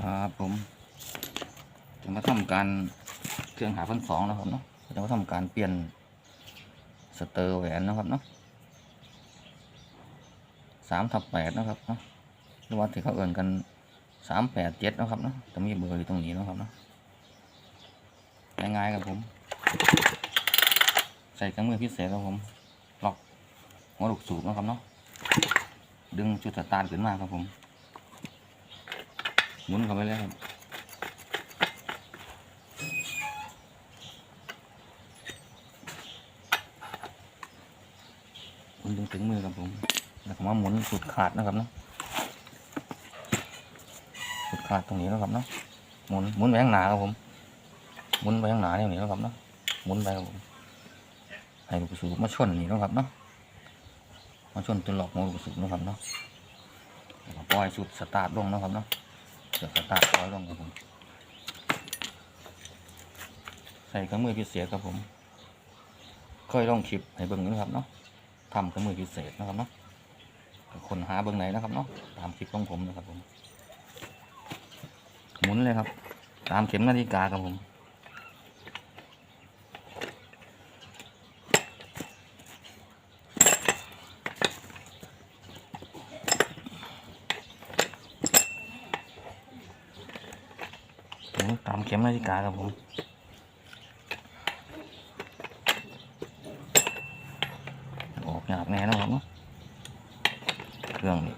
ครับผมจะมาทำการเครื่องหาพันสองนะครับเนาะจะมาทำการเปลี่ยนสเตอร์แหวนนะครับเนาะสามทับแปดนะครับเนาะหรือว่าที่เขาเอ่นกันสามแปดเจ็ดนะครับเนาะจะมีเบอร์อยู่ตรงนี้นะครับเนาะง่ายๆครับผม ใส่เครื่องมือพิเศษครับผมล็อกหัวลูกสูบนะครับเนาะดึงจุดสตาร์ทขึ้นมาครับผม หมุนเข้าไปเลยครับหมุนถึงถึงมือครับผมแล้วก็มาหมุนสุดขาดนะครับเนาะสุดขาดตรงนี้นะครับเนาะหมุนหมุนไปข้างหน้าครับผมหมุนไปข้างหน้าเนี่ยนี่นะครับเนาะหมุนไปครับผมให้ลูกสูบมาชนนี่นะครับเนาะมาชนตัวหลอกขอลูกสูบนะครับเนาะปล่อยสุดสตาร์ทลงนะครับเนาะ ดี๋ยวตาร์ทร้อยลงครับผม ใส่เครื่องมือพิเศษครับผม ค่อยลองคลิปให้เบิ่งนะครับเนาะทำเครื่องมือพิเศษนะครับเนาะคนหาเบิ่งไหนนะครับเนาะ ตามคลิปของผมนะครับผม หมุนเลยครับ ตามเข็มนาฬิกาครับผม ตามเข็มนาฬิกาครับผมออกยากแน่นะครับเนาะเครื่องนี้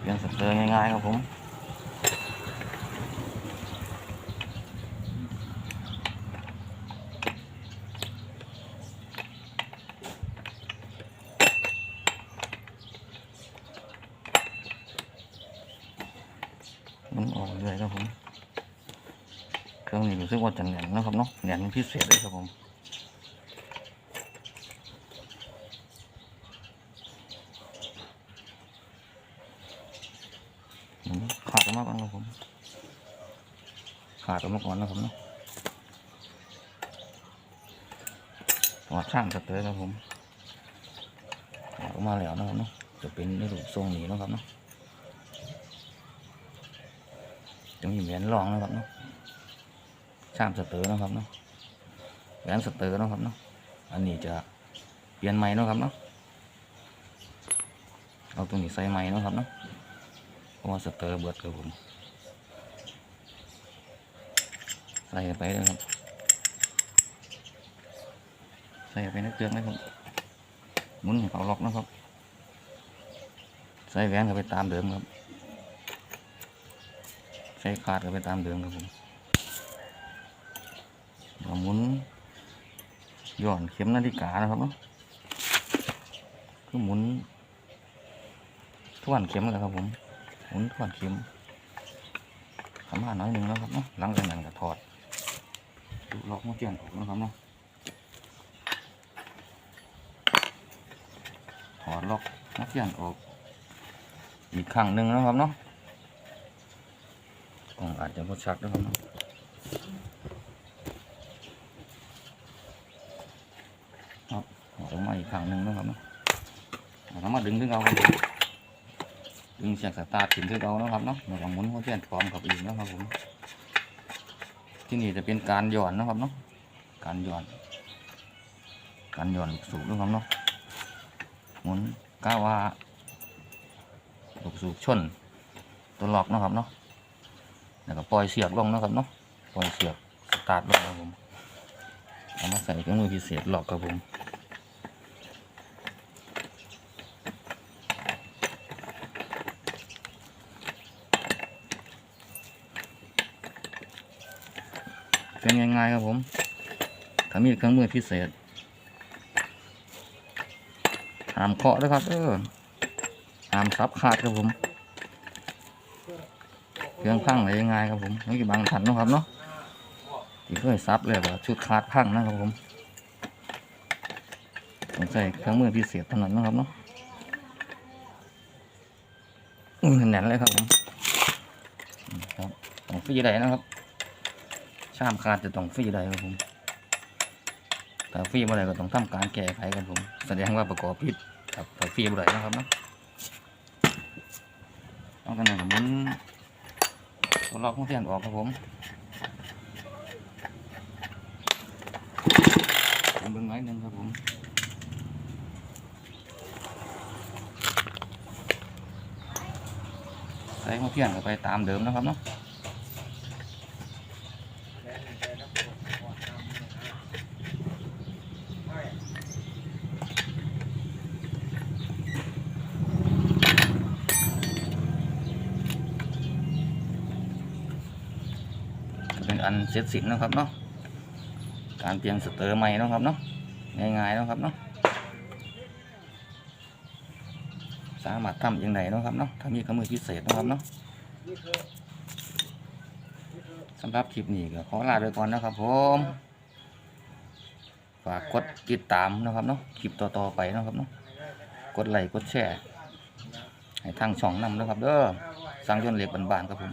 เปลี่ยนสเตอร์ง่ายๆครับผม มันออกเลยครับผม เครื่องนี้รู้สึกว่าจะแหน่นนะครับเนาะแหน่นพิเศษเลยครับผมขาดออกมาก่อนครับผมขาดออกมาก่อนนะครับเนาะวัดช่างสเตอร์ครับผมขาดออกมาแล้วนะครับเนาะจะเป็นในรูปทรงนี้นะครับเนาะจะมีแหวนรองนะครับเนาะ ชามสเตอร์นะครับเนาะแหวนสเตอร์นะครับเนาะอันนี้จะเปลี่ยนไม้นะครับเนาะเอาตรงนี้ใส่ไม้นะครับเนาะเพราะว่าสเตอร์เบิดครับผมใส่ไปเลยครับใส่ไปในเครื่องนะครับหมุนให้เขาล็อกนะครับ ใส่แหวนเข้าไปตามเดิมครับใช้คาดก็ไปตามเดิมครับผม หมุนย่อนเข็มนาฬิกานะครับเนาะคือหมุนทวนเข็มเลยครับผมหมุนทวนเข็มขมาน้อยหนึ่งแล้วครับเนาะหลังจากนั้นก็ถอดดูล็อกมาเจียนออกนะครับเนาะถอดล็อกมาเจียนออก อีกครั้งหนึ่งนะครับเนาะกล่องอาจจะพดชัดนะครับเนาะ ครับออกมาอีกครั้งหนึ่งนะครับเนาะเรามาดึงถึงเอาครับดึงเสียงสตาร์ทถึงถึงเอานะครับเนาะเราต้องหมุนหัวเทียนพร้อมกับอีกนะครับผมที่นี่จะเป็นการหย่อนนะครับเนาะการหย่อน การหย่อนลูกสูบนะครับเนาะหมุนก้าว่าลูกสูบชนตัวล็อกนะครับเนาะแล้วก็ปล่อยเสียบลงนะครับเนาะปล่อยเสียบสตาร์ทลงครับผมเอามาใส่เครื่องมือพิเศษหลอกครับผม เป็นง่ายๆครับผมถ้ามีเครื่องมือพิเศษหามเคาะด้วยครับเออหามซับขาดครับผม เครื่องพังอะไรยังไงครับผมนี่คือบางถันนะครับเนาะที่เคยซับเลยว่าชุดคาดพังนะครับผมต้องใช้เครื่องมือพิเศษเท่านั้นนะครับเนาะแน่นเลยครับผมครับต้องฟรีได้นะครับ ชามขาดจะต้องฟรีได้ครับผมถ้าฟรีเมื่อไรก็ต้องทำการแก้ไขครับผมแสดงว่าประกอบผิดครับถ้าฟรีเมื่อไรนะครับเนาะต้องกันหนึ่งหมุนตัวล็อกของเทียนออกครับผมผมเบิ่งไว้หนึ่งครับผมใส่ของเทียนเข้าไปตามเดิมนะครับเนาะ เป็นอันเสร็จสิ้นนะครับเนาะการเปลี่ยนสเตอร์ใหม่นะครับเนาะง่ายๆนะครับเนาะสามารถทำอย่างไรนะครับเนาะถ้ามีเครื่องมือพิเศษนะครับเนาะสำหรับคลิปนี้ก็ขอลาไปก่อนนะครับผมฝากกดติดตามนะครับเนาะคลิปต่อๆไปนะครับเนาะกดไลค์กดแชร์ให้ทางช่องนำนะครับเด้อสั่งยนเหล็กบานๆครับผม